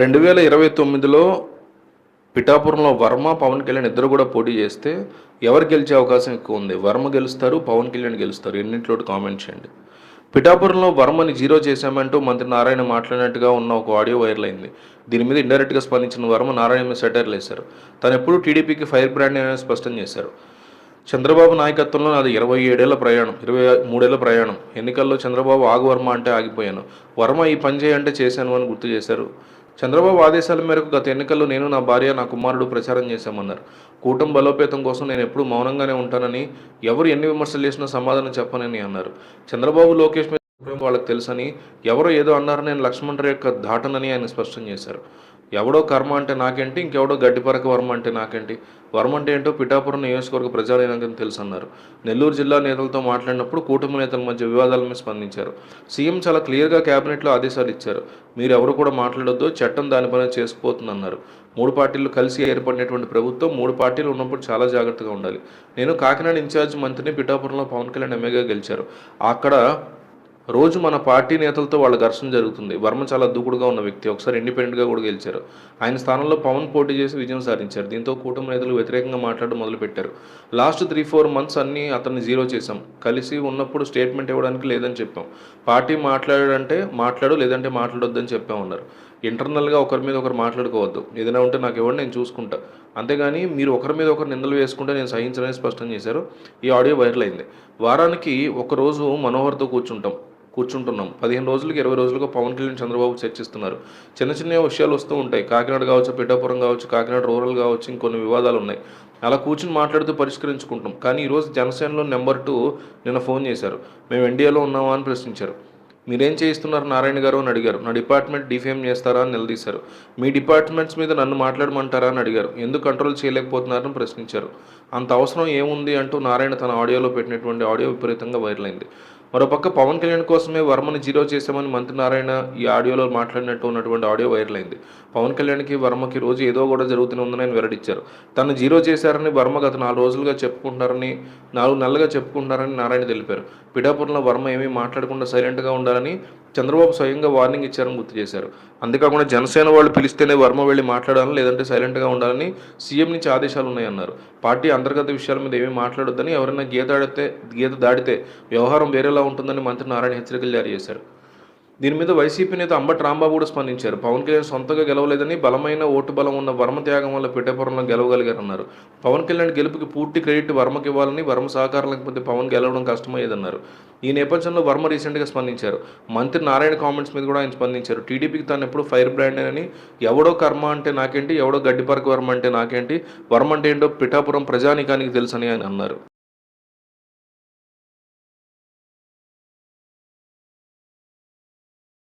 రెండు వేల ఇరవై తొమ్మిదిలో పిఠాపురంలో వర్మ పవన్ కళ్యాణ్ ఇద్దరు కూడా పోటీ చేస్తే ఎవరు గెలిచే అవకాశం ఎక్కువ ఉంది? వర్మ గెలుస్తారు పవన్ కళ్యాణ్ గెలుస్తారు. ఎన్నింటిలో కామెంట్ చేయండి. పిఠాపురంలో వర్మని జీరో చేశామంటూ మంత్రి నారాయణ మాట్లాడినట్టుగా ఉన్న ఒక ఆడియో వైరల్ అయింది. దీని మీద ఇండైరెక్ట్గా స్పందించిన వర్మ నారాయణ మీద సెటైర్లు వేశారు తను ఎప్పుడు టీడీపీకి ఫైర్ బ్రాండ్ అని స్పష్టం చేశారు. చంద్రబాబు నాయకత్వంలో నాది ఇరవై ఏడేళ్ళ ప్రయాణం ఇరవై మూడేళ్ళ ప్రయాణం. ఎన్నికల్లో చంద్రబాబు ఆగు వర్మ అంటే ఆగిపోయాను. వర్మ ఈ పని చేయంటే చేశాను అని గుర్తు చేశారు. చంద్రబాబు ఆదేశాల మేరకు గత ఎన్నికల్లో నేను నా భార్య నా కుమారుడు ప్రచారం చేశామన్నారు. కూటమి బలోపేతం కోసం నేను ఎప్పుడూ మౌనంగానే ఉంటానని ఎవరు ఎన్ని విమర్శలు చేసినా సమాధానం చెప్పనని అన్నారు. చంద్రబాబు లోకేష్ వాళ్ళకి తెలుసని ఎవరో ఏదో అన్నారు నేను లక్ష్మణ్ రేఖ దాటనని ఆయన స్పష్టం చేశారు. ఎవడో కర్మ అంటే నాకేంటి ఇంకెవడో గడ్డిపరక వర్మ అంటే నాకేంటి? వర్మ అంటే ఏంటో పిఠాపురం నియోజకవర్గ ప్రజానికని తెలుసు అన్నారు నెల్లూరు జిల్లా నేతలతో మాట్లాడినప్పుడు కూటమి నేతల మధ్య వివాదాల మీద స్పందించారు. సీఎం చాలా క్లియర్గా క్యాబినెట్లో ఆదేశాలు ఇచ్చారు. మీరు ఎవరు కూడా మాట్లాడొద్దు చట్టం దానిపైన చేసుకుపోతుందన్నారు మూడు పార్టీలు కలిసి ఏర్పడినటువంటి ప్రభుత్వం మూడు పార్టీలు ఉన్నప్పుడు చాలా జాగ్రత్తగా ఉండాలి. నేను కాకినాడ ఇన్ఛార్జ్ మంత్రిని పిఠాపురంలో పవన్ కళ్యాణ్ ఎమ్మెల్యేగా గెలిచారు. అక్కడ రోజు మన పార్టీ నేతలతో వాళ్ళ ఘర్షణ జరుగుతుంది. వర్మ చాలా దూకుడుగా ఉన్న వ్యక్తి ఒకసారి ఇండిపెండెంట్గా కూడా గెలిచారు. ఆయన స్థానంలో పవన్ పోటీ చేసి విజయం సాధించారు. దీంతో కూటమి నేతలు వ్యతిరేకంగా మాట్లాడడం మొదలుపెట్టారు. లాస్ట్ త్రీ ఫోర్ మంత్స్ అన్నీ అతన్ని జీరో చేశాం. కలిసి ఉన్నప్పుడు స్టేట్మెంట్ ఇవ్వడానికి లేదని చెప్పాం. పార్టీ మాట్లాడాడంటే మాట్లాడు లేదంటే మాట్లాడొద్దని చెప్పామన్నారు. ఇంటర్నల్గా ఒకరి మీద ఒకరు మాట్లాడుకోవద్దు. ఏదైనా ఉంటే నాకు ఇవ్వండి నేను చూసుకుంటా. అంతేగాని మీరు ఒకరి మీద ఒకరు నిందలు వేసుకుంటే నేను సహించడానికి స్పష్టం చేశారు. ఈ ఆడియో వైరల్ అయింది. వారానికి ఒక రోజు మనోహర్తో కూర్చుంటాం కూర్చుంటున్నాం. పదిహేను రోజులకి ఇరవై రోజులుగా పవన్ కళ్యాణ్ చంద్రబాబు చర్చిస్తున్నారు. చిన్న చిన్న విషయాలు వస్తూ ఉంటాయి. కాకినాడ కావచ్చు పిఠాపురం కావచ్చు కాకినాడ రూరల్ కావచ్చు ఇంకొన్ని వివాదాలు ఉన్నాయి. అలా కూర్చుని మాట్లాడుతూ పరిష్కరించుకుంటాం కానీ ఈరోజు జనసేనలో నెంబర్ టూ నిన్న ఫోన్ చేశారు. మేము ఇండియాలో ఉన్నామా అని ప్రశ్నించారు. మీరేం చేయిస్తున్నారు? నారాయణ గారు అని అడిగారు. నా డిపార్ట్మెంట్ డిఫేమ్ చేస్తారా అని నిలదీశారు. మీ డిపార్ట్మెంట్స్ మీద నన్ను మాట్లాడమంటారా అని అడిగారు. ఎందుకు కంట్రోల్ చేయలేకపోతున్నారని ప్రశ్నించారు. అంత అవసరం ఏముంది అంటూ నారాయణ తన ఆడియోలో పెట్టినటువంటి ఆడియో విపరీతంగా వైరల్ అయింది. మరోపక్క పవన్ కళ్యాణ్ కోసమే వర్మని జీరో చేశామని మంత్రి నారాయణ ఈ ఆడియోలో మాట్లాడినట్టు ఉన్నటువంటి ఆడియో వైరల్ అయింది పవన్ కళ్యాణ్కి వర్మకి రోజు ఏదో కూడా జరుగుతూనే ఉందని ఆయన వెల్లడించారు. తను జీరో చేశారని వర్మ గత నాలుగు రోజులుగా చెప్పుకుంటున్నారని నాలుగు నెలలుగా చెప్పుకుంటున్నారని నారాయణ తెలిపారు. పిఠాపురంలో వర్మ ఏమీ మాట్లాడకుండా సైలెంట్గా ఉండాలని చంద్రబాబు స్వయంగా వార్నింగ్ ఇచ్చారని గుర్తు చేశారు. అంతేకాకుండా జనసేన వాళ్ళు పిలిస్తేనే వర్మ వెళ్ళి మాట్లాడాలని లేదంటే సైలెంట్గా ఉండాలని సీఎం నుంచి ఆదేశాలు ఉన్నాయన్నారు. పార్టీ అంతర్గత విషయాల మీద ఏమీ మాట్లాడొద్దని ఎవరైనా గీత ఆడితే గీత దాడితే వ్యవహారం వేరేలా ఉంటుందని మంత్రి నారాయణ హెచ్చరికలు జారీ చేశారు. దీని మీద వైసీపీ నేత అంబటి రాంబాబు కూడా స్పందించారు. పవన్ కళ్యాణ్ సొంతగా గెలవలేదని బలమైన ఓటు బలం ఉన్న వర్మ త్యాగం వల్ల పిఠాపురంలో గెలవగలిగారన్నారు. పవన్ కళ్యాణ్ గెలుపుకి పూర్తి క్రెడిట్ వర్మకి ఇవ్వాలని వర్మ సహకారం లేకపోతే పవన్ గెలవడం కష్టమయ్యేదన్నారు. ఈ నేపథ్యంలో వర్మ రీసెంట్గా స్పందించారు. మంత్రి నారాయణ కామెంట్స్ మీద కూడా ఆయన స్పందించారు. టీడీపీకి తాను ఎప్పుడు ఫైర్ బ్రాండ్ అని ఎవడో కర్మ అంటే నాకేంటి ఎవడో గడ్డిపరక వర్మ అంటే నాకేంటి వర్మ అంటే ఏంటో పిఠాపురం ప్రజానికానికి తెలుసని ఆయన అన్నారు.